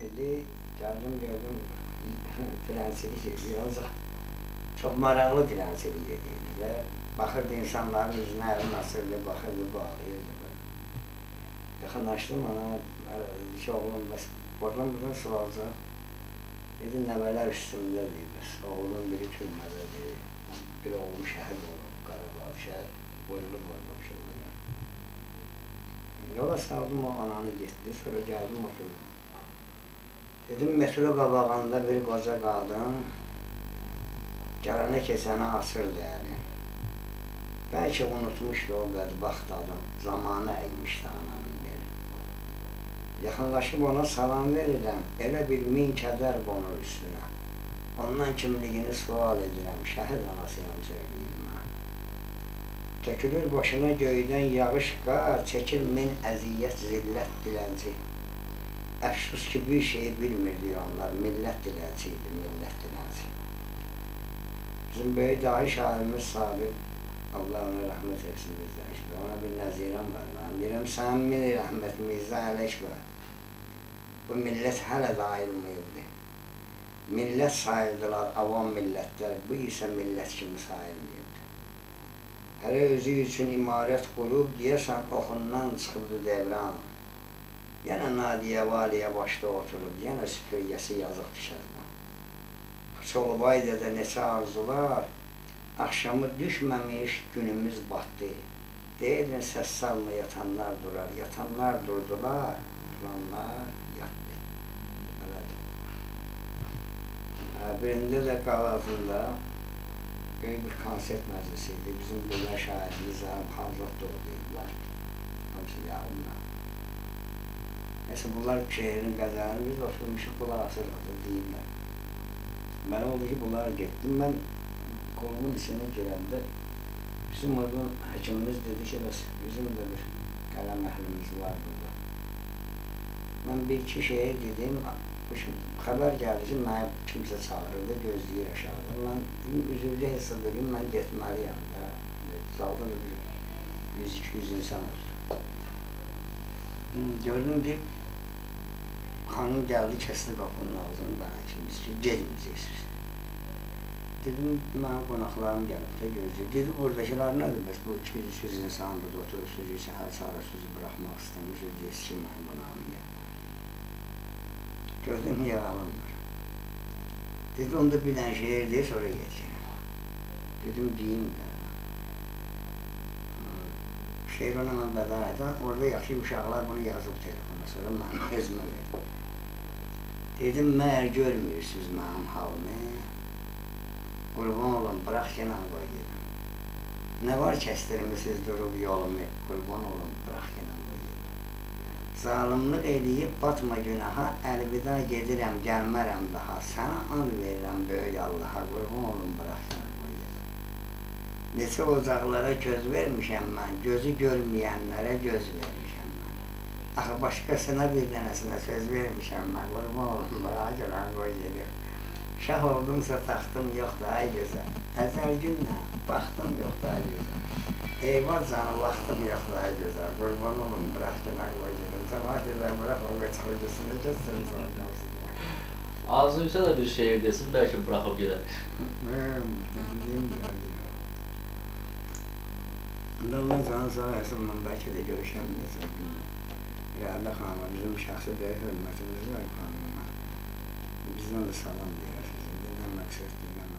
dedi, gəldim gördüm, edir, ancaq çox maraqlı dilənçilik edirdi və baxırdı insanların üzünə əli nasırdı, baxırdı, bağlayırdı. Yaxınlaşdım ona, dedi ki, oğlum, bəs buradan buradan sualacaq. Dedi, nəvələr üstündədir, bəs oğlun biri türmədədir, bir oğlu şəhid olub, Qarabağ şəhid, buyurulub orada şeylər. Yola saldım o ananı getdi, sonra gəldim oturdum. Dedim, metro qabağında bir qoca qadın gələnə keçənə asırdı yəni. Bəlkə unutmuşdu o bədbaxt adam, zamanı əymişdi ananın beri. Yaxınlaşıb ona salam verirəm, elə bir min kədər qonur üstünə. Ondan kimliyini sual edirəm, şəhid anasıyam söyləyim mən. Tökülür başına göydən yağış qar, çəkir min əziyyət, zillət dilənci. Əfsus ki, bir şeyi bilmirdi onlar, millət dilənçi idi, millət dilənçi. Bizim böyük dahi şairimiz Sabir, Allah ona rəhmət etsin bizdən işte, ona bir nəzirəm var. Mən deyirəm, sən min rəhmət Mirzə Ələkbər. Bu millət hələ də ayrılmayıbdı. Millət sayıldılar, avam millətlər, bu isə millət kimi sayılmayıbdı. Hələ özü üçün imarət qurub, deyəsən, oxundan çıxıbdı devran. Yenə Nadiyə Valiyə başda oturub, yenə süpürgəsi yazıq düşərdə. Çolbayda da neçə arzular, axşamı düşməmiş günümüz batdı. Deyirdin, səs salma yatanlar durar, yatanlar durdular, duranlar yatdı. Belədir. Birində də qalazında böyük bir konsert məclisi idi. Bizim burada şairimiz Hazret doğduydular. Hamısı yağımlar. Neyse bunlar şehrin qəzəlini biz oturmuşuq, bunlar asırıq deyirlər. Mənə oldu ki, bunlar getdim. Mən qolumun içine girəndə bizim orada həkimimiz dedi ki, bəs bizim də bir qələm əhlimiz var burada. Mən bir iki şeye dedim, xəbər gəldi ki, mənə kimsə çağırırdı, gözləyir aşağıda. Mən üzrlü hesab edeyim, mən getməliyəm da. Zalda da bir 100-200 insan oldu. Gördüm bir Xanım gəldi, kəsdi qapının ağzını bana ikimiz ki, gedməyəcəksiniz. Dedim, mənim qonaqlarım gəlib də gözləyir. Dedi, buradakılar nədir? Bəs bu 200-300 insan burada oturursunuz, isə hər çara sözü buraxmaq istəmişsiniz, deyəsiz ki, mənim qonağım gəlir. Gördüm, alınmır. Dedi, onda bir dənə şehir deyir, sonra geçir. Dedim, deyim də. Bədən edən, orada yaxşı uşaqlar bunu yazıb telefona, sonra mən özümə verdim. Dedim, məyər görmürsünüz mənim halımı? Qurban olun, bırax yenə qoy gedim. Nə var kəstirmişsiniz durub yolumu, qurban olun, bırax yenə qoy gedim. Zalimlik eləyib batma günaha, əlvida gedirəm, gəlmərəm daha. Sənə an verirəm böyük Allaha, qurban olun, qoy gedim. Neçə ocaqlara göz vermişəm mən, gözü görməyənlərə göz vermişəm. Axı başqasına bir dənəsinə söz vermişəm mən, qurban olsun, bana gələn qoy gedir. Şah oldumsa taxtım yoxdur, ay gözəl. Əzəl günlə, baxtım yoxdur, ay gözəl. Eyvaz canı vaxtım yoxdur, ay gözəl. Qurban olun, bırax günə qoy gedir. Cəmaat edən bırax, o qaçıq öcəsində keçsin, sonra qalsın. Arzuysa da bir şehir desin, belki bırakıp gider. Allah canı sağ olsun, mən bəlkə də görüşəməyəcəm. Değerli hanım, bizim şahsi bir hürmetimiz var hanıma. Bizden de salam diyor sizin. Dinlemek istedim.